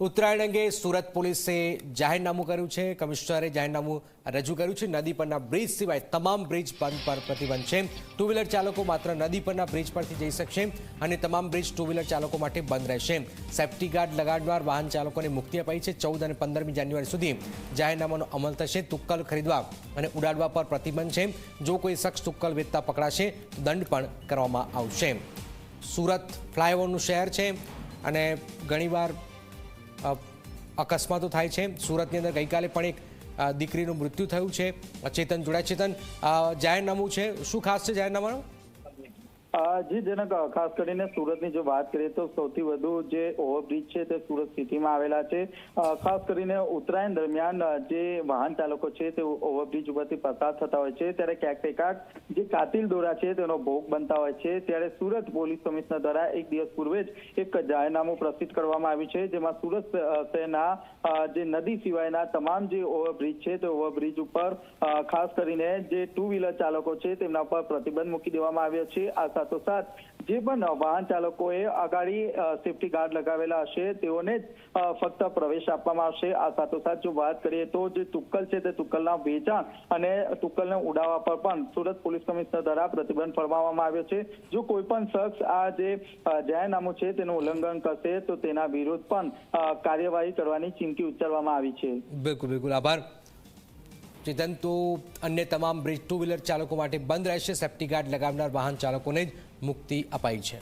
ઉત્તરાયણ અંગે સુરત પોલીસે જાહેરનામું કર્યું છે. કમિશનરે જાહેરનામું રજૂ કર્યું છે. નદી પરના બ્રિજ સિવાય તમામ બ્રિજ બંધ પર પ્રતિબંધ છે. ટુ વ્હીલર ચાલકો માત્ર નદી પરના બ્રિજ પરથી જઈ શકશે અને તમામ બ્રિજ ટુ વ્હીલર ચાલકો માટે બંધ રહેશે. સેફટી ગાર્ડ લગાડનાર વાહન ચાલકોને મુક્તિ અપાઈ છે. ચૌદ અને પંદરમી જાન્યુઆરી સુધી જાહેરનામાનો અમલ થશે. તુક્કલ ખરીદવા અને ઉડાડવા પર પ્રતિબંધ છે. જો કોઈ શખ્સ તુક્કલ વેચતા પકડાશે, દંડ પણ કરવામાં આવશે. સુરત ફ્લાયઓવરનું શહેર છે અને ઘણીવાર અકસ્માતો થાય છે. સુરતની અંદર ગઈકાલે પણ એક દીકરીનું મૃત્યુ થયું છે. ચેતન જોડાય ચેતન જાહેરનામું છે. શું ખાસ છે જાહેરનામાનું? જી જનક ખાસ કરીને સુરતની જો વાત કરીએ તો સૌથી વધુ જે ઓવરબ્રિજ છે તે સુરત સિટીમાં આવેલા છે. ખાસ કરીને ઉત્તરાયણ દરમિયાન જે વાહન ચાલકો છે તે ઓવરબ્રિજ ઉપરથી પસાર થતા હોય છે. ત્યારે ક્યાંક ક્યાંક જે કાતિલ દોરા છે તેનો ભોગ બનતા હોય છે. ત્યારે સુરત પોલીસ કમિશનર દ્વારા એક દિવસ પૂર્વે જ એક જાહેરનામું પ્રસિદ્ધ કરવામાં આવ્યું છે, જેમાં સુરત શહેરના જે નદી સિવાયના તમામ જે ઓવરબ્રિજ છે તે ઓવરબ્રિજ ઉપર ખાસ કરીને જે ટુ વ્હીલર ચાલકો છે તેમના પર પ્રતિબંધ મૂકી દેવામાં આવ્યો છે. આ સાથોસાથ જે પણ વાહન ચાલકોએ આગાડી સેફટી ગાર્ડ લગાવેલા હશે, તેઓને ફક્ત પ્રવેશ આપવામાં આવશે. આ સાથોસાથ જો વાત કરીએ તો જે તુક્કલ છે તે તુક્કલના વેચાણ અને તુક્કલને ઉડાવવા પર પણ સુરત પોલીસ કમિશનર દ્વારા પ્રતિબંધ ફરમાવવામાં આવ્યો છે. જો કોઈ પણ શખ્સ આ જે જાહેરનામું છે તેનું ઉલ્લંઘન કરશે, તો તેના વિરુદ્ધ પણ કાર્યવાહી કરવાની ચીમકી ઉચ્ચારવામાં આવી છે. બિલકુલ બિલકુલ. આભાર. ચેતન તો અન્ય તમામ બ્રિજ ટુ વ્હીલર ચાલકો માટે બંધ રહેશે. સેફ્ટી ગાર્ડ લગાવનાર વાહન ચાલકોને જ મુક્તિ અપાઈ છે.